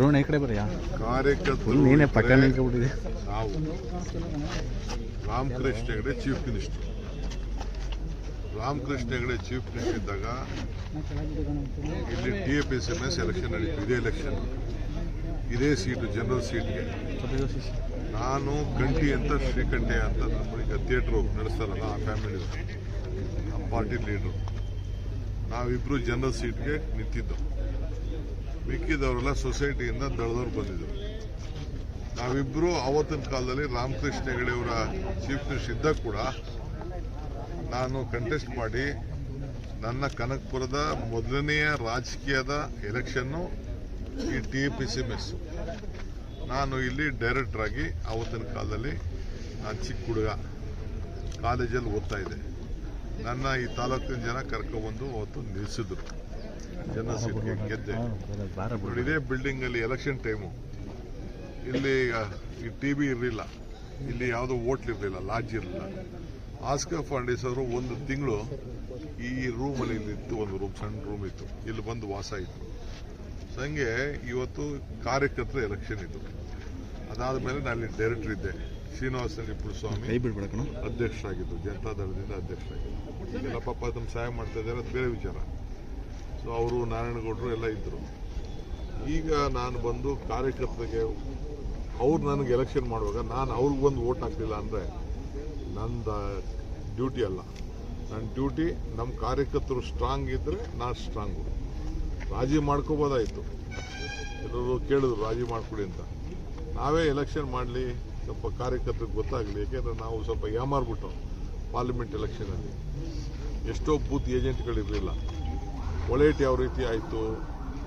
ರೋಣ ಈ ಕಡೆ ಬರ್ಯಾ ಕಾರ್ಯಕರ್ತರು ನೀನೇ ಇದ್ರೆ ನಿಂತ್ಕೊಂಡ್ಬಿಟ್ಟಿದೆ. ನಾವು Ramakrishna Hegde chief minister. Ramakrishna Hegde chief minister ಇದ್ದಾಗ ಇಲ್ಲಿ T A P S M S election ನಡೀತು. ಇದೇ ಎಲೆಕ್ಷನ್ ಇದೇ ಸೀಟು ಜನರಲ್ ಸೀಟ್ಗೆ ನಾನು ಕಂಠಿ ಅಂತ ಶ್ರೀಕಂಠೆ ಅಂತ ನಮ್ಮ ಥಿಯೇಟ್ರು ನಡೆಸ್ತಾರಲ್ಲ ಆ ಫ್ಯಾಮಿಲಿ ಆ ಪಾರ್ಟಿ ಲೀಡ್ರು ನಾವಿಬ್ರು ಜನರಲ್ ಸೀಟ್ಗೆ ನಿಂತಿದ್ದು. ಮಿಕ್ಕಿದವರೆಲ್ಲ ಸೊಸೈಟಿಯಿಂದ ದಳದವ್ರು ಬಂದಿದ್ದರು ನಾವಿಬ್ಬರು ಆವತ್ತಿನ ಕಾಲದಲ್ಲಿ ರಾಮಕೃಷ್ಣ ಹೆಗಡೆಯವರ ಚೀಫ್ ಮಿನಿಸ್ಟರ್ ಇದ್ದಾಗ ಕೂಡ ನಾನು ಕಂಟೆಸ್ಟ್ ಮಾಡಿ ನನ್ನ ಕನಕಪುರದ ಮೊದಲನೆಯ ರಾಜಕೀಯದ ಎಲೆಕ್ಷನ್ನು ಈ ಟಿ ಪಿ ಸಿ ಮೆಸ್ ನಾನು ಇಲ್ಲಿ ಡೈರೆಕ್ಟರ್ ಆಗಿ ಆವತ್ತಿನ ಕಾಲದಲ್ಲಿ ನಾನು ಚಿಕ್ಕ ಹುಡುಗ ಕಾಲೇಜಲ್ಲಿ ಓದ್ತಾ ಇದ್ದೆ. ನನ್ನ ಈ ತಾಲೂಕಿನ ಜನ ಕರ್ಕೊಬಂದು ಅವತ್ತು ನಿಲ್ಲಿಸಿದ್ರು ಜನ ಸೀಟ್ಗೆ ಗೆದ್ದೆ ಇದೇ ಬಿಲ್ಡಿಂಗ್ ಅಲ್ಲಿ ಎಲೆಕ್ಷನ್ ಟೈಮು ಇಲ್ಲಿ ಟಿವಿ ಈ ಟಿ ವಿ ಇರಲಿಲ್ಲ. ಇಲ್ಲಿ ಯಾವುದೋ ಹೋಟ್ಲ್ ಇರಲಿಲ್ಲ ಲಾಡ್ಜ್ ಇರಲಿಲ್ಲ. ಆಸ್ಕರ್ ಫಾಂಡೀಸ್ ಅವರು ಒಂದು ತಿಂಗಳು ಈ ರೂಮಲ್ಲಿ ಇಲ್ಲಿತ್ತು ಒಂದು ರೂಮ್ ಸಣ್ಣ ರೂಮ್ ಇತ್ತು. ಇಲ್ಲಿ ಬಂದು ವಾಸ ಇತ್ತು ಹಂಗೆ ಇವತ್ತು ಕಾರ್ಯಕರ್ತರ ಎಲೆಕ್ಷನ್ ಇತ್ತು ಅದಾದಮೇಲೆ ನಾನು ಇಲ್ಲಿ ಡೈರೆಕ್ಟರ್ ಇದ್ದೆ. ಶ್ರೀನಿವಾಸ ಸ್ವಾಮಿ ಅಧ್ಯಕ್ಷರಾಗಿದ್ದರು ಜನತಾದಳದಿಂದ ಅಧ್ಯಕ್ಷರಾಗಿದ್ದು ಎಲ್ಲ ಪಾಪ ಅದನ್ನು ಸಹಾಯ ಮಾಡ್ತಾ ಇದ್ದಾರೆ ಅದು ಬೇರೆ ವಿಚಾರ. ಅವರು ನಾರಾಯಣಗೌಡರು ಎಲ್ಲ ಇದ್ದರು ಈಗ ನಾನು ಬಂದು ಕಾರ್ಯಕರ್ತರಿಗೆ ಅವ್ರು ನನಗೆ ಎಲೆಕ್ಷನ್ ಮಾಡುವಾಗ ನಾನು ಅವ್ರಿಗೆ ಬಂದು ವೋಟ್ ಹಾಕಲಿಲ್ಲ ಅಂದರೆ ನಂದು ಡ್ಯೂಟಿ ಅಲ್ಲ. ನನ್ನ ಡ್ಯೂಟಿ ನಮ್ಮ ಕಾರ್ಯಕರ್ತರು ಸ್ಟ್ರಾಂಗ್ ಇದ್ದರೆ ನಾನು ಸ್ಟ್ರಾಂಗು ರಾಜಿ ಮಾಡ್ಕೋಬೋದಾಯಿತು. ಎಲ್ಲರೂ ಕೇಳಿದ್ರು ರಾಜಿ ಮಾಡ್ಕೊಡಿ ಅಂತ. ನಾವೇ ಎಲೆಕ್ಷನ್ ಮಾಡಲಿ, ಸ್ವಲ್ಪ ಕಾರ್ಯಕರ್ತರಿಗೆ ಗೊತ್ತಾಗಲಿ ಏಕೆಂದರೆ ನಾವು ಸ್ವಲ್ಪ ಯಾಮಾರ್ಬಿಟ್ಟು ಪಾರ್ಲಿಮೆಂಟ್ ಎಲೆಕ್ಷನಲ್ಲಿ ಎಷ್ಟೋ ಬೂತ್ ಏಜೆಂಟ್ಗಳಿರಲಿಲ್ಲ ಒಳೇಟ್ ಯಾವ ರೀತಿ ಆಯಿತು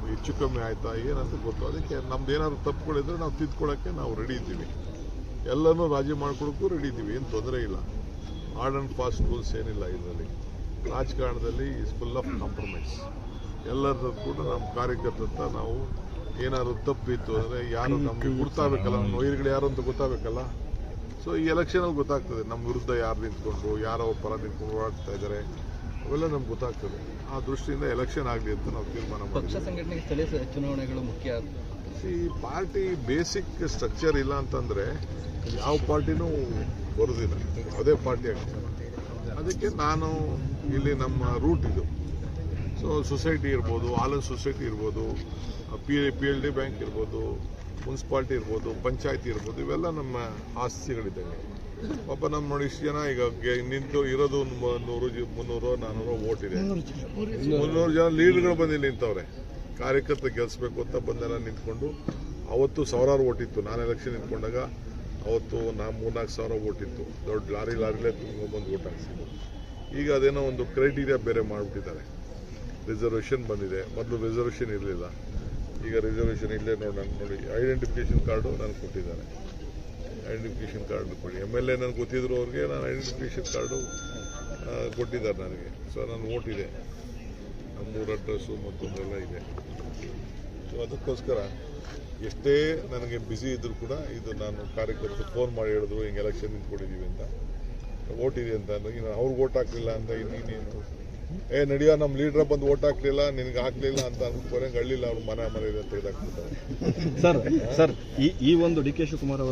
ಹೆಚ್ಚು ಕಮ್ಮಿ ಆಯ್ತಾ ಏನಂತ ಗೊತ್ತು. ಅದಕ್ಕೆ ನಮ್ದು ಏನಾದ್ರು ತಪ್ಪುಗಳಿದ್ರೆ ನಾವು ತಿದ್ಕೊಳ್ಳೋಕ್ಕೆ ನಾವು ರೆಡಿ ಇದ್ದೀವಿ. ಎಲ್ಲನೂ ರಾಜಿ ಮಾಡ್ಕೊಳಕ್ಕೂ ರೆಡಿ ಇದ್ದೀವಿ ಏನು ತೊಂದರೆ ಇಲ್ಲ. ಹಾರ್ಡ್ ಆ್ಯಂಡ್ ಫಾಸ್ಟ್ ರೂಲ್ಸ್ ಏನಿಲ್ಲ ಇದರಲ್ಲಿ. ರಾಜಕಾರಣದಲ್ಲಿ ಇಸ್ ಫುಲ್ ಆಫ್ ಕಾಂಪ್ರಮೈಸ್ ಎಲ್ಲರದ್ದು ಕೂಡ ನಮ್ಮ ಕಾರ್ಯಕರ್ತ ನಾವು ಏನಾದ್ರು ತಪ್ಪಿತ್ತು ಅಂದರೆ ಯಾರು ನಮಗೆ ಗುರ್ತಾಗಬೇಕಲ್ಲ ನಮ್ಮ ವೈರ್ಗಳು ಯಾರು ಅಂತ ಗೊತ್ತಾಗಬೇಕಲ್ಲ? ಸೊ ಈ ಎಲೆಕ್ಷನಲ್ಲಿ ಗೊತ್ತಾಗ್ತದೆ ನಮ್ಮ ವಿರುದ್ಧ ಯಾರು ನಿಂತ್ಕೊಂಡ್ರು ಯಾರು ಪರ ನಿಂತ್ಕೊಂಡು ಓಡಾಡ್ತಾ ಇದ್ದಾರೆ. ಅವೆಲ್ಲ ನಮ್ಗೆ ಗೊತ್ತಾಗ್ತದೆ. ಆ ದೃಷ್ಟಿಯಿಂದ ಎಲೆಕ್ಷನ್ ಆಗಲಿ ಅಂತ ನಾವು ತೀರ್ಮಾನ ಪಕ್ಷ ಸಂಘಟನೆಗೆ ಸ್ಥಳೀಯ ಚುನಾವಣೆಗಳು ಮುಖ್ಯ. ಈ ಪಾರ್ಟಿ ಬೇಸಿಕ್ ಸ್ಟ್ರಕ್ಚರ್ ಇಲ್ಲ ಅಂತಂದ್ರೆ ಯಾವ ಪಾರ್ಟಿನೂ ಬರೋದಿಲ್ಲ. ಯಾವುದೇ ಪಾರ್ಟಿ ಆಗ್ತದೆ. ಅದಕ್ಕೆ ನಾನು ಇಲ್ಲಿ ನಮ್ಮ ರೂಟ್ ಇದು. ಸೊ ಸೊಸೈಟಿ ಇರ್ಬೋದು ಆಲನ್ ಸೊಸೈಟಿ ಇರ್ಬೋದು P P L D bank ಇರ್ಬೋದು ಮುನ್ಸಿಪಾಲ್ಟಿ ಇರ್ಬೋದು ಪಂಚಾಯತಿ ಇರ್ಬೋದು ಇವೆಲ್ಲ ನಮ್ಮ ಆಸ್ತಿಗಳಿದ್ದಾವೆ. ಪಾಪ ನಮ್ಮ ಇಷ್ಟು ಜನ ಈಗ ನಿಂತು ಇರೋದು ಒಂದು ನೂರು ಮುನ್ನೂರು ನಾನ್ನೂರು ಓಟ್ ಇದೆ. ಮುನ್ನೂರು ಜನ. ಲೀಡ್ಗಳು ಬಂದು ಇಲ್ಲಿ ನಿಂತವ್ರೆ. ಕಾರ್ಯಕರ್ತ ಗೆಲ್ಸ್ಬೇಕು ಅಂತ ಬಂದೆಲ್ಲ ನಿಂತ್ಕೊಂಡು ಅವತ್ತು ಸಾವಿರಾರು ಓಟ್ ಇತ್ತು. ನಾನು ಎಲೆಕ್ಷನ್ ನಿಂತ್ಕೊಂಡಾಗ ಅವತ್ತು ನಾ ಮೂರ್ನಾಲ್ಕು ಸಾವಿರ ಓಟ್ ಇತ್ತು. ದೊಡ್ಡ ಲಾರಿ ಲಾರಿಲೇ ತುಂಬ್ಕೊಂಡ್ಬಂದು ಓಟ್ ಹಾಕ್ಸಿದ್ದು ಈಗ ಅದೇನೋ ಒಂದು ಕ್ರೈಟೀರಿಯಾ ಬೇರೆ ಮಾಡಿಬಿಟ್ಟಿದ್ದಾರೆ. ರಿಸರ್ವೇಷನ್ ಬಂದಿದೆ. ಮೊದಲು ರಿಸರ್ವೇಷನ್ ಇರಲಿಲ್ಲ. ಈಗ ರಿಸರ್ವೇಷನ್ ಇಲ್ಲೇ ನೋಡಿ ನಾನು ನೋಡಿ ಐಡೆಂಟಿಫಿಕೇಶನ್ ಕಾರ್ಡು ನನಗೆ ಕೊಟ್ಟಿದ್ದಾರೆ. ಐಡೆಂಟಿಫಿಕೇಶನ್ ಕಾರ್ಡ್ ಕೊಡಿ. ಎಂ ಎಲ್ ಎ ನನಗೆ ಗೊತ್ತಿದ್ರು ಅವ್ರಿಗೆ, ನಾನು ಐಡೆಂಟಿಫಿಕೇಶನ್ ಕಾರ್ಡು ಕೊಟ್ಟಿದ್ದಾರೆ ನನಗೆ. ಸೊ ನಾನು ಓಟಿದೆ ಇದೆ. ನಮ್ಮೂರ ಅಡ್ರೆಸ್ಸು ಮತ್ತೊಂದೆಲ್ಲ ಇದೆ. ಸೊ ಅದಕ್ಕೋಸ್ಕರ ಎಷ್ಟೇ ನನಗೆ ಬ್ಯುಸಿ ಇದ್ದರೂ ಕೂಡ ಇದು ನಾನು ಕಾರ್ಯಕರ್ತರು ಫೋನ್ ಮಾಡಿ ಹೇಳಿದ್ರು, ಹಿಂಗೆ ಎಲೆಕ್ಷನ್ ನಿಂತ್ಕೊಂಡಿದ್ದೀವಿ ಅಂತ. ವೋಟ್ ಇದೆ ಅಂತ. ಇನ್ನು ಅವ್ರಿಗೆ ಓಟ್ ಹಾಕಲಿಲ್ಲ ಅಂತ ಇನ್ನೇನು? ಏ, ನಡೆಯೋ ನಮ್ಮ ಲೀಡ್ರ ಬಂದು ಓಟ್ ಹಾಕಲಿಲ್ಲ, ನಿನಗೆ ಹಾಕಲಿಲ್ಲ ಅಂತ ಅನ್ಕೊಂಡ್ರೆ ಹಳ್ಳಿಲ್ಲ ಅವ್ರು ಮನೆ ಮನೆ ತೆಗೆದಾಕ್ಬಿಡ್ತಾರೆ. ಸರ್ ಸರ್, ಈ ಒಂದು ಡಿ ಕೆ ಶಿವಕುಮಾರ್